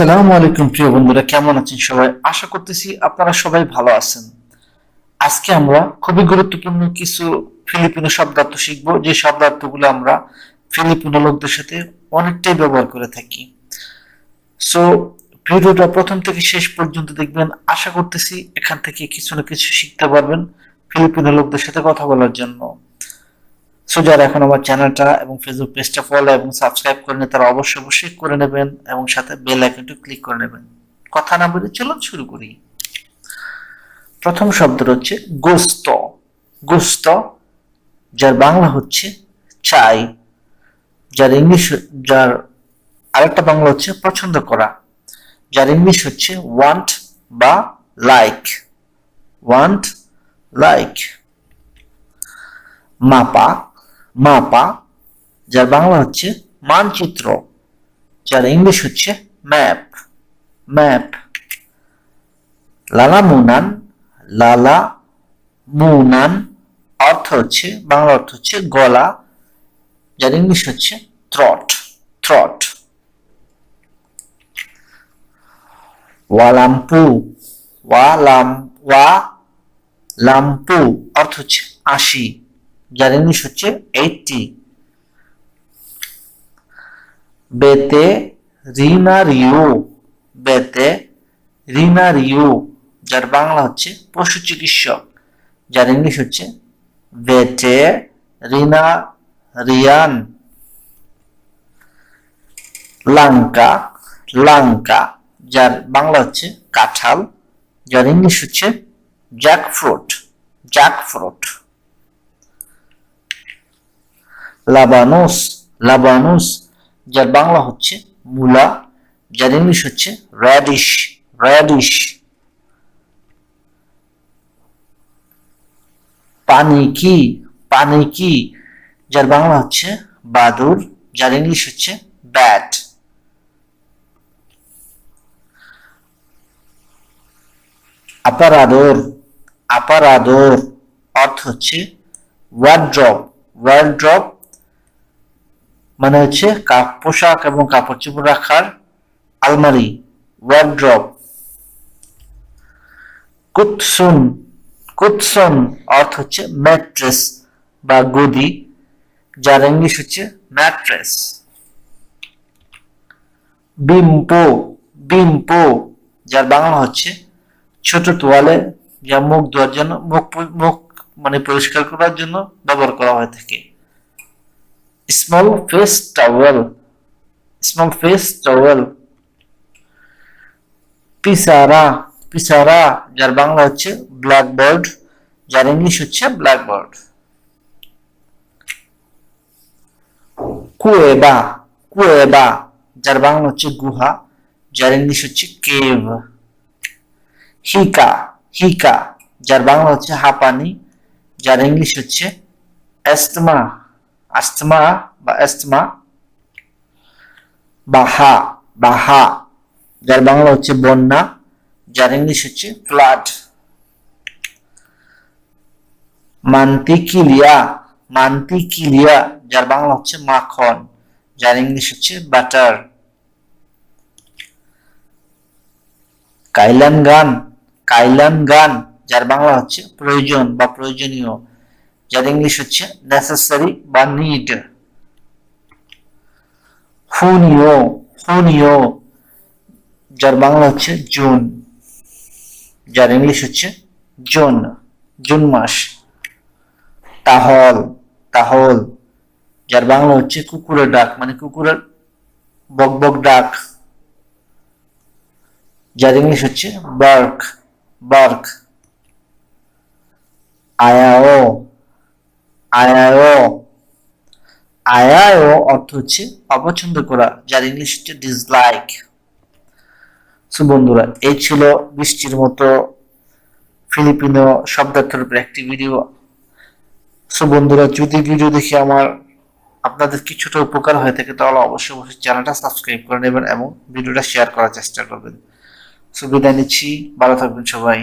আসসালামু আলাইকুম প্রিয় বন্ধুরা, কেমন আছেন সবাই? আশা করতেছি আপনারা সবাই ভালো আছেন। আজকে আমরা খুবই গুরুত্বপূর্ণ কিছু ফিলিপিনো শব্দার্থ শিখব, যে শব্দার্থগুলো আমরা ফিলিপিনো লোকদের সাথে অনেকটাই ব্যবহার করে থাকি। সো ভিডিওটা প্রথম থেকে শেষ পর্যন্ত দেখবেন। আশা করতেছি এখান থেকে কিছু না কিছু শিখতে পারবেন ফিলিপিনো লোকদের সাথে কথা বলার জন্য। সো যারা এখন আমার চ্যানেলটা এবং ফেসবুক পেজটা ফলো এবং সাবস্ক্রাইব করে নেন তারা অবশ্যই অবশ্যই করে নেবেন এবং সাথে বেল আইকনটি ক্লিক করে নেবেন। কথা না বলে চলুন শুরু করি। প্রথম শব্দটা হচ্ছে গোস্ত। গোস্ত, যার বাংলা হচ্ছে চাই, যার ইংলিশ, যার আরেকটা বাংলা হচ্ছে পছন্দ করা, যার ইংলিশ হচ্ছে ওয়ান্ট বা লাইক ওয়ান্ট লাইক মাপা মাপা, যার বাংলা হচ্ছে মানচিত্র, যার ইংলিশ হচ্ছে ম্যাপ। ম্যাপ। লালা মুনান লালা মুনান, অর্থ হচ্ছে, বাংলা অর্থ হচ্ছে গলা, যার ইংলিশ হচ্ছে থ্রট থ্রট ওয়ালাম্পু, ওয়ালাম ওয়া লাম্পু অর্থ হচ্ছে আশি। যার ইংলিশ হচ্ছে এইটটি। বেতে রিনারিও বেতে রিনারিও যার বাংলা হচ্ছে পশু চিকিৎসক, যার ইংলিশ হচ্ছে বেটে রিনা রিয়ান। লাঙ্কা লাঙ্কা, যার বাংলা হচ্ছে কাঁঠাল, যার ইংলিশ হচ্ছে জ্যাকফ্রুট জ্যাকফ্রুট। লাবানুস লাবানুস, যার বাংলা হচ্ছে মূলা, যার ইংলিশ হচ্ছে র্যাডিশ র্যাডিশ। পানি কি যার বাংলা হচ্ছে বাদুর, যার ইংলিশ হচ্ছে ব্যাট। আপারাদর আপারাদর অর্থ হচ্ছে ওয়ার্ড্রপ ওয়ার্ড্রপ মানে হচ্ছে পোশাক এবং কাপড় চোপড় রাখার আলমারি ওয়ার্ড্রপ কুৎসুন, কুৎসন অর্থ হচ্ছে ম্যাট্রেস বা গদি, যার ইংলিশ হচ্ছে ম্যাট্রেস বিম্পো বিম্পো যার বাংলা হচ্ছে ছোট তোয়ালে, যা মুখ ধোয়ার জন্য, মুখ মুখ মানে পরিষ্কার করার জন্য ব্যবহার করা হয়ে থাকে। Small face towel small face towel পিসারা পিসারা যার বাংলা হচ্ছে ব্ল্যাকবোর্ড যার ইংলিশ হচ্ছে ব্ল্যাকবোর্ড কুয়েবা কুয়েবা যার বাংলা হচ্ছে গুহা, যার ইংলিশ হচ্ছে কেভ হিকা হিকা যার বাংলা হচ্ছে হাঁপানি, যার ইংলিশ হচ্ছে অ্যাস্তমা আস্তমা বা অ্যাস্তমা বাহা বাহা। যার বাংলা হচ্ছে বন্যা, যার ইংলিশ হচ্ছে ফ্লাড মান্তিকিলিয়া মান্তিকিলিয়া, যার বাংলা হচ্ছে মাখন, যার ইংলিশ হচ্ছে বাটার। কাইলান গান কাইলান গান যার বাংলা হচ্ছে প্রয়োজন বা প্রয়োজনীয়। যার ইংলিশ হচ্ছে নেসেসারি বা নিড হুনিও হুনিও যার বাংলা হচ্ছে জুন যার ইংলিশ হচ্ছে জুন জুন মাস। তাহল তাহল যার বাংলা হচ্ছে কুকুরের ডাক মানে কুকুরের বক বক ডাক। যার ইংলিশ হচ্ছে বার্ক বার্ক আয়াও আয়াও আয়াও অর্থ হচ্ছে অপছন্দ করা, যার ইংলিশ হচ্ছে ডিসলাইক সো বন্ধুরা, এই ছিল বৃষ্টির মতো ফিলিপিনো শব্দার্থের উপর একটি ভিডিও সো বন্ধুরা, যদি ভিডিও দেখে আমার আপনাদের কিছুটা উপকার হয়ে থাকে, তাহলে অবশ্যই অবশ্যই চ্যানেলটা সাবস্ক্রাইব করে নেবেন এবং ভিডিওটা শেয়ার করার চেষ্টা করবেন। সো বিদায় নিচ্ছি, ভালো থাকবেন সবাই।